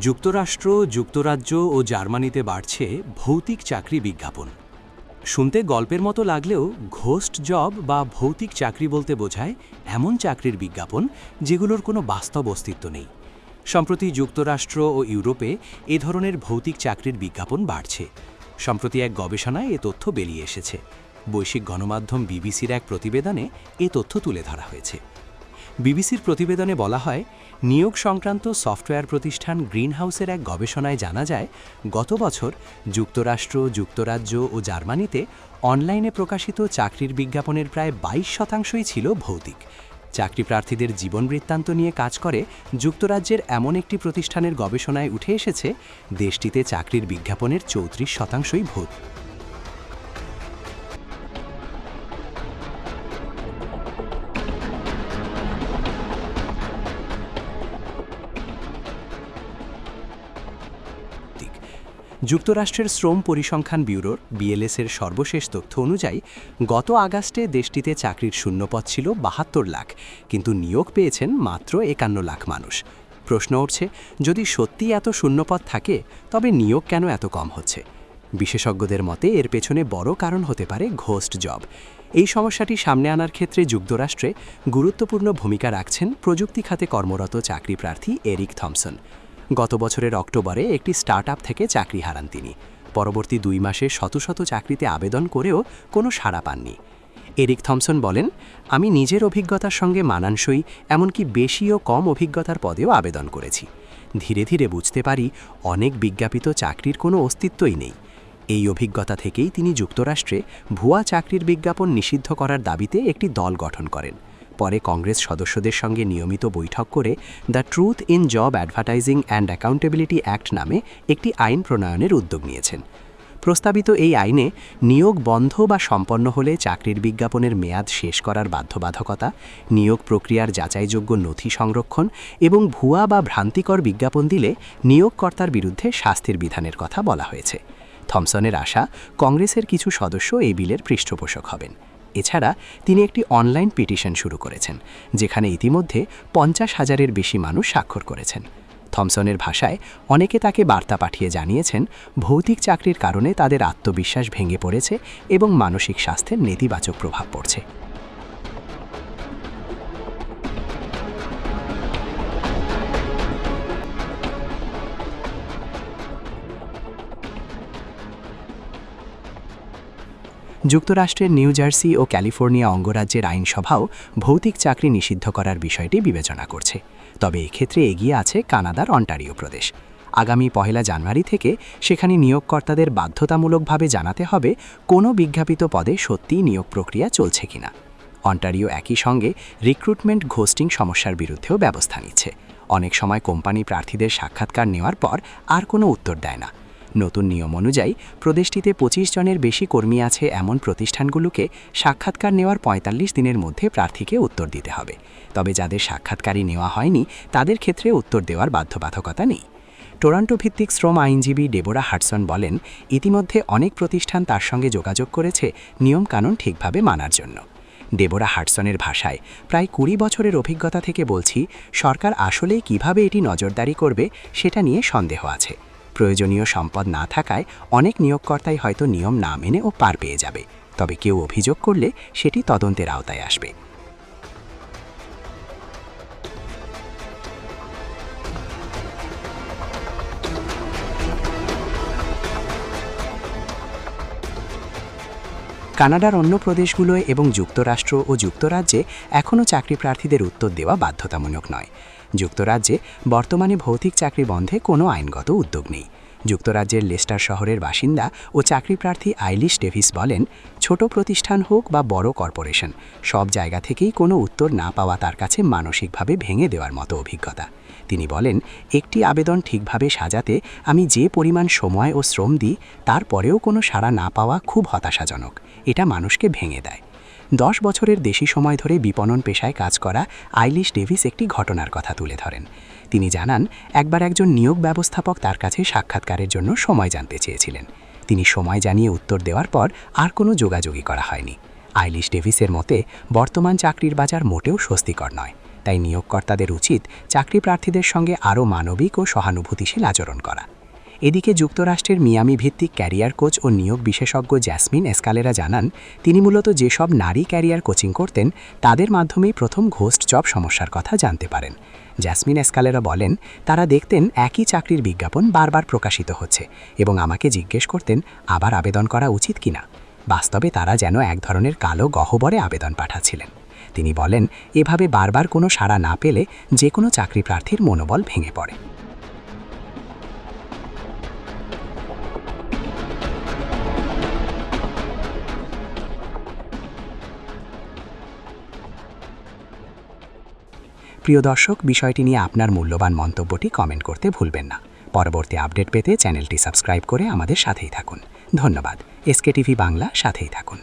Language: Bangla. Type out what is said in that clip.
যুক্তরাষ্ট্র, যুক্তরাজ্য ও জার্মানিতে বাড়ছে ভৌতিক চাকরি বিজ্ঞাপন। শুনতে গল্পের মতো লাগলেও ঘোস্ট জব বা ভৌতিক চাকরি বলতে বোঝায় এমন চাকরির বিজ্ঞাপন যেগুলোর কোনো বাস্তব অস্তিত্ব নেই। সম্প্রতি যুক্তরাষ্ট্র ও ইউরোপে এ ধরনের ভৌতিক চাকরির বিজ্ঞাপন বাড়ছে। সম্প্রতি এক গবেষণায় এ তথ্য বেরিয়ে এসেছে। বৈশ্বিক গণমাধ্যম বিবিসির এক প্রতিবেদনে এ তথ্য তুলে ধরা হয়েছে। বিবিসির প্রতিবেদনে বলা হয়, নিয়োগ সংক্রান্ত সফটওয়্যার প্রতিষ্ঠান গ্রিনহাউসের এক গবেষণায় জানা যায়, গত বছর যুক্তরাষ্ট্র, যুক্তরাজ্য ও জার্মানিতে অনলাইনে প্রকাশিত চাকরির বিজ্ঞাপনের প্রায় বাইশ শতাংশই ছিল ভৌতিক। চাকরি প্রার্থীদের জীবন বৃত্তান্ত নিয়ে কাজ করে যুক্তরাজ্যের এমন একটি প্রতিষ্ঠানের গবেষণায় উঠে এসেছে, দেশটিতে চাকরির বিজ্ঞাপনের চৌত্রিশ শতাংশই ভূত যুক্তরাষ্ট্রের শ্রম পরিসংখ্যান ব্যুরোর বিএলএসের সর্বশেষ তথ্য অনুযায়ী, গত আগস্টে দেশটিতে চাকরির শূন্যপদ ছিল বাহাত্তর লাখ, কিন্তু নিয়োগ পেয়েছেন মাত্র একান্ন লাখ মানুষ। প্রশ্ন উঠছে, যদি সত্যি এত শূন্যপদ থাকে, তবে নিয়োগ কেন এত কম হচ্ছে? বিশেষজ্ঞদের মতে, এর পেছনে বড় কারণ হতে পারে ঘোস্ট জব। এই সমস্যাটি সামনে আনার ক্ষেত্রে যুক্তরাষ্ট্রে গুরুত্বপূর্ণ ভূমিকা রাখছেন প্রযুক্তি খাতে কর্মরত চাকরি প্রার্থী এরিক থমসন। গত বছরের অক্টোবরে একটি স্টার্টআপ থেকে চাকরি হারান তিনি। পরবর্তী দুই মাসে শত শত চাকরিতে আবেদন করেও কোনো সাড়া পাননি। এরিক থমসন বলেন, আমি নিজের অভিজ্ঞতার সঙ্গে মানানসই, এমনকি বেশি ও কম অভিজ্ঞতার পদেও আবেদন করেছি। ধীরে ধীরে বুঝতে পারি অনেক বিজ্ঞাপিত চাকরির কোনো অস্তিত্বই নেই। এই অভিজ্ঞতা থেকেই তিনি যুক্তরাষ্ট্রে ভুয়া চাকরির বিজ্ঞাপন নিষিদ্ধ করার দাবিতে একটি দল গঠন করেন। পরে কংগ্রেস সদস্যদের সঙ্গে নিয়মিত বৈঠক করে the truth in job advertising and accountability act নামে একটি আইন প্রণয়নের উদ্যোগ নিয়েছেন। প্রস্তাবিত এই আইনে নিয়োগ বন্ধ বা সম্পন্ন হলে চাকরির বিজ্ঞাপনের মেয়াদ শেষ করার বাধ্যবাধকতা, নিয়োগ প্রক্রিয়ার যাচাইযোগ্য নথি সংরক্ষণ এবং ভুয়া বা ভ্রান্তিকর বিজ্ঞাপন দিলে নিয়োগকর্তার বিরুদ্ধে শাস্তির বিধানের কথা বলা হয়েছে। থমসনের আশা, কংগ্রেসের কিছু সদস্য এই বিলের পৃষ্ঠপোষক হবেন। এছাড়া তিনি একটি অনলাইন পিটিশন শুরু করেছেন, যেখানে ইতিমধ্যে পঞ্চাশ হাজারের বেশি মানুষ স্বাক্ষর করেছেন। থমসনের ভাষায় অনেকে তাকে বার্তা পাঠিয়ে জানিয়েছেন, ভৌতিক চাকরির কারণে তাদের আত্মবিশ্বাস ভেঙে পড়েছে এবং মানসিক স্বাস্থ্যের নেতিবাচক প্রভাব পড়ছে। যুক্তরাষ্ট্রের নিউ জার্সি ও ক্যালিফোর্নিয়া অঙ্গরাজ্যের আইনসভাও ভৌতিক চাকরি নিষিদ্ধ করার বিষয়টি বিবেচনা করছে। তবে এক্ষেত্রে এগিয়ে আছে কানাডার অন্টারিও প্রদেশ। আগামী পহেলা জানুয়ারি থেকে সেখানে নিয়োগকর্তাদের বাধ্যতামূলকভাবে জানাতে হবে কোনো বিজ্ঞাপিত পদে সত্যিই নিয়োগ প্রক্রিয়া চলছে কিনা। অন্টারিও একই সঙ্গে রিক্রুটমেন্ট ঘোস্টিং সমস্যার বিরুদ্ধেও ব্যবস্থা নিচ্ছে। অনেক সময় কোম্পানি প্রার্থীদের সাক্ষাৎকার নেওয়ার পর আর কোনো উত্তর দেয় না। নতুন নিয়ম অনুযায়ী প্রদেশটিতে পঁচিশ জনের বেশি কর্মী আছে এমন প্রতিষ্ঠানগুলোকে সাক্ষাৎকার নেওয়ার ৪৫ দিনের মধ্যে প্রার্থীকে উত্তর দিতে হবে। তবে যাদের সাক্ষাৎকারই নেওয়া হয়নি, তাদের ক্ষেত্রে উত্তর দেওয়ার বাধ্যবাধকতা নেই। টরন্টো ভিত্তিক শ্রম আইনজীবী ডেবোরা হাটসন বলেন, ইতিমধ্যে অনেক প্রতিষ্ঠান তার সঙ্গে যোগাযোগ করেছে নিয়মকানুন ঠিকভাবে মানার জন্য। ডেবোরা হাটসনের ভাষায়, প্রায় কুড়ি বছরের অভিজ্ঞতা থেকে বলছি, সরকার আসলেই কীভাবে এটি নজরদারি করবে সেটা নিয়ে সন্দেহ আছে। প্রয়োজনীয় সম্পদ না থাকায় অনেক নিয়োগকর্তাই হয়তো নিয়ম না মেনে ও পার পেয়ে যাবে। তবে কেউ অভিযোগ করলে সেটি তদন্তের আওতায় আসবে। কানাডার অন্য প্রদেশগুলোয় এবং যুক্তরাষ্ট্র ও যুক্তরাজ্যে এখনও চাকরি প্রার্থীদের উত্তর দেওয়া বাধ্যতামূলক নয়। যুক্তরাজ্যে বর্তমানে ভৌতিক চাকরি বন্ধে কোনো আইনগত উদ্যোগ নেই। যুক্তরাজ্যের লেস্টার শহরের বাসিন্দা ও চাকরি প্রার্থী আইলিশ ডেভিস বলেন, ছোট প্রতিষ্ঠান হোক বা বড় কর্পোরেশন, সব জায়গা থেকেই কোনো উত্তর না পাওয়া তার কাছে মানসিকভাবে ভেঙে দেওয়ার মতো অভিজ্ঞতা। তিনি বলেন, একটি আবেদন ঠিকভাবে সাজাতে আমি যে পরিমাণ সময় ও শ্রম দিই, তারপরেও কোনো সাড়া না পাওয়া খুব হতাশাজনক। এটা মানুষকে ভেঙে দেয়। দশ বছরের বেশি সময় ধরে বিপণন পেশায় কাজ করা আইলিশ ডেভিস একটি ঘটনার কথা তুলে ধরেন। তিনি জানান, একবার একজন নিয়োগ ব্যবস্থাপক তার কাছে সাক্ষাৎকারের জন্য সময় জানতে চেয়েছিলেন। তিনি সময় জানিয়ে উত্তর দেওয়ার পর আর কোনো যোগাযোগই করা হয়নি। আইলিশ ডেভিসের মতে, বর্তমান চাকরির বাজার মোটেও স্বস্তিকর নয়। তাই নিয়োগকর্তাদের উচিত চাকরি প্রার্থীদের সঙ্গে আরও মানবিক ও সহানুভূতিশীল আচরণ করা। এদিকে যুক্তরাষ্ট্রের মিয়ামি ভিত্তিক ক্যারিয়ার কোচ ও নিয়োগ বিশেষজ্ঞ জ্যাসমিন এসকালেরা জানান, তিনি মূলত যেসব নারী ক্যারিয়ার কোচিং করতেন, তাদের মাধ্যমেই প্রথম ঘোস্ট জব সমস্যার কথা জানতে পারেন। জ্যাসমিন এসকালেরা বলেন, তারা দেখতেন একই চাকরির বিজ্ঞাপন বারবার প্রকাশিত হচ্ছে এবং আমাকে জিজ্ঞেস করতেন, আবার আবেদন করা উচিত কিনা? বাস্তবে তারা যেন এক ধরনের কালো গহ্বরে আবেদন পাঠাচ্ছিলেন। তিনি বলেন, এভাবে বারবার কোনো সাড়া না পেলে যে কোনো চাকরি প্রার্থীর মনোবল ভেঙে পড়ে। প্রিয় দর্শক, বিষয়টি নিয়ে আপনার মূল্যবান মন্তব্যটি কমেন্ট করতে ভুলবেন না। পরবর্তী আপডেট পেতে চ্যানেলটি সাবস্ক্রাইব করে আমাদের সাথেই থাকুন। ধন্যবাদ। এসকে টিভি বাংলা, সাথেই থাকুন।